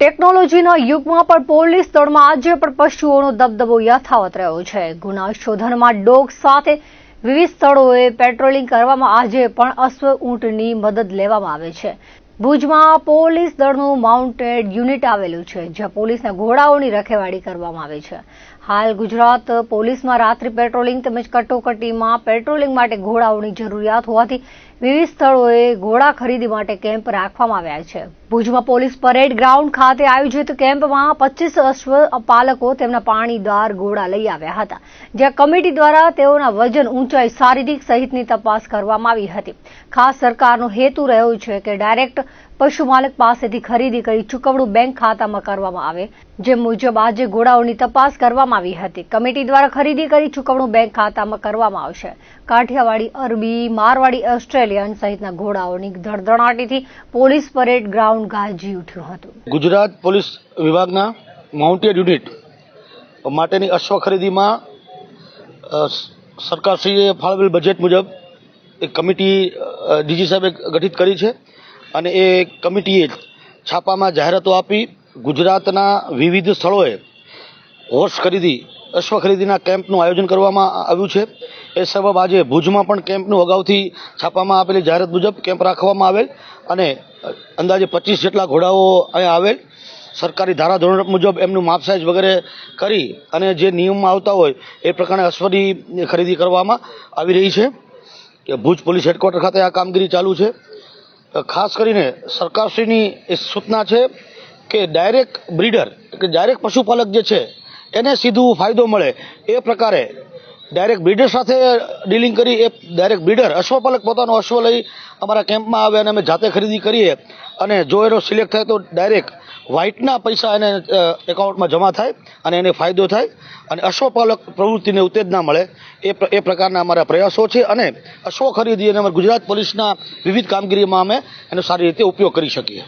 ટેકનોલોજીના યુગમાં પણ પોલીસ દળમાં આજે પણ પશુઓનો દબદબો યથાવત રહ્યો છે. ગુના શોધનમાં ડોગ સાથે વિવિધ સ્થળોએ પેટ્રોલિંગ કરવામાં આજે પણ અશ્વ ઊંટની મદદ લેવામાં આવે છે. ભુજમાં પોલીસ દળનું માઉન્ટેડ યુનિટ આવેલું છે, જ્યાં પોલીસના ઘોડાઓની રખેવાળી કરવામાં આવે છે. હાલ ગુજરાત પોલીસમાં રાત્રિ પેટ્રોલિંગ તેમજ કટોકટીમાં પેટ્રોલિંગ માટે ઘોડાઓની જરૂરિયાત હોવાથી વિવિધ સ્થળોએ ઘોડા ખરીદી માટે કેમ્પ રાખવામાં આવ્યા છે. ભુજમાં પોલીસ પરેડ ગ્રાઉન્ડ ખાતે આયોજિત કેમ્પમાં પચીસ અશ્વ પાલકો તેમના પાણીદાર ઘોડા લઈ આવ્યા હતા, જ્યાં કમિટી દ્વારા તેઓના વજન ઊંચાઈ, શારીરિક સહિતની તપાસ કરવામાં આવી હતી. ખાસ સરકારનો હેતુ રહ્યો છે કે ડાયરેક્ટ પશુ માલક પાસેથી ખરીદી કરી ચૂકવણું બેંક ખાતામાં કરવામાં આવે. જે મુજબ આજે ઘોડાઓની તપાસ કરવામાં આવી હતી. કમિટી દ્વારા ખરીદી કરી ચૂકવણું બેંક ખાતામાં કરવામાં આવશે. કાઠિયાવાડી, અરબી, મારવાડી, ઓસ્ટ્રેલિયન સહિતના ઘોડાઓની ધડધડાટીથી પોલીસ પરેડ ગ્રાઉન્ડ ગાજી ઉઠ્યું હતું. ગુજરાત પોલીસ વિભાગના માઉન્ટેડ યુનિટ માટેની અશ્વ ખરીદીમાં સરકારશ્રીએ ફાળવેલ બજેટ મુજબ એક કમિટી ડીજી સાહેબે ગઠિત કરી છે. અને એ કમિટીએ છાપામાં જાહેરાતો આપી. ગુજરાતના વિવિધ સ્થળોએ હોર્સ ખરીદી, અશ્વ ખરીદીના કેમ્પનું આયોજન કરવામાં આવ્યું છે. એ સબબ આજે ભુજમાં પણ કેમ્પનું અગાઉથી છાપામાં આપેલી જાહેરાત મુજબ કેમ્પ રાખવામાં આવેલ અને અંદાજે પચીસ જેટલા ઘોડાઓ અહીંયા આવેલ. સરકારી ધારાધોરણ મુજબ એમનું માપ સાઇઝ વગેરે કરી અને જે નિયમમાં આવતા હોય એ પ્રકારે અશ્વની ખરીદી કરવામાં આવી રહી છે. કે ભુજ પોલીસ હેડક્વાર્ટર ખાતે આ કામગીરી ચાલુ છે. ખાસ કરીને સરકારશ્રીની એ સૂચના છે કે ડાયરેક બ્રીડર કે ડાયરેક પશુપાલક જે છે, એને સીધું ફાયદો મળે. એ પ્રકારે ડાયરેક્ટ બ્રીડર સાથે ડીલિંગ કરી એ ડાયરેક્ટ બ્રીડર અશ્વપાલક પોતાનો અશ્વ લઈ અમારા કેમ્પમાં આવે અને અમે જાતે ખરીદી કરીએ. અને જો એનો સિલેક્ટ થાય તો ડાયરેક્ટ વ્હાઇટના પૈસા એને એકાઉન્ટમાં જમા થાય અને એને ફાયદો થાય. અને અશ્વપાલક પ્રવૃત્તિને ઉત્તેજના મળે એ એ પ્રકારના અમારા પ્રયાસો છે. અને અશ્વ ખરીદી અને અમારા ગુજરાત પોલીસના વિવિધ કામગીરીમાં અમે એનો સારી રીતે ઉપયોગ કરી શકીએ.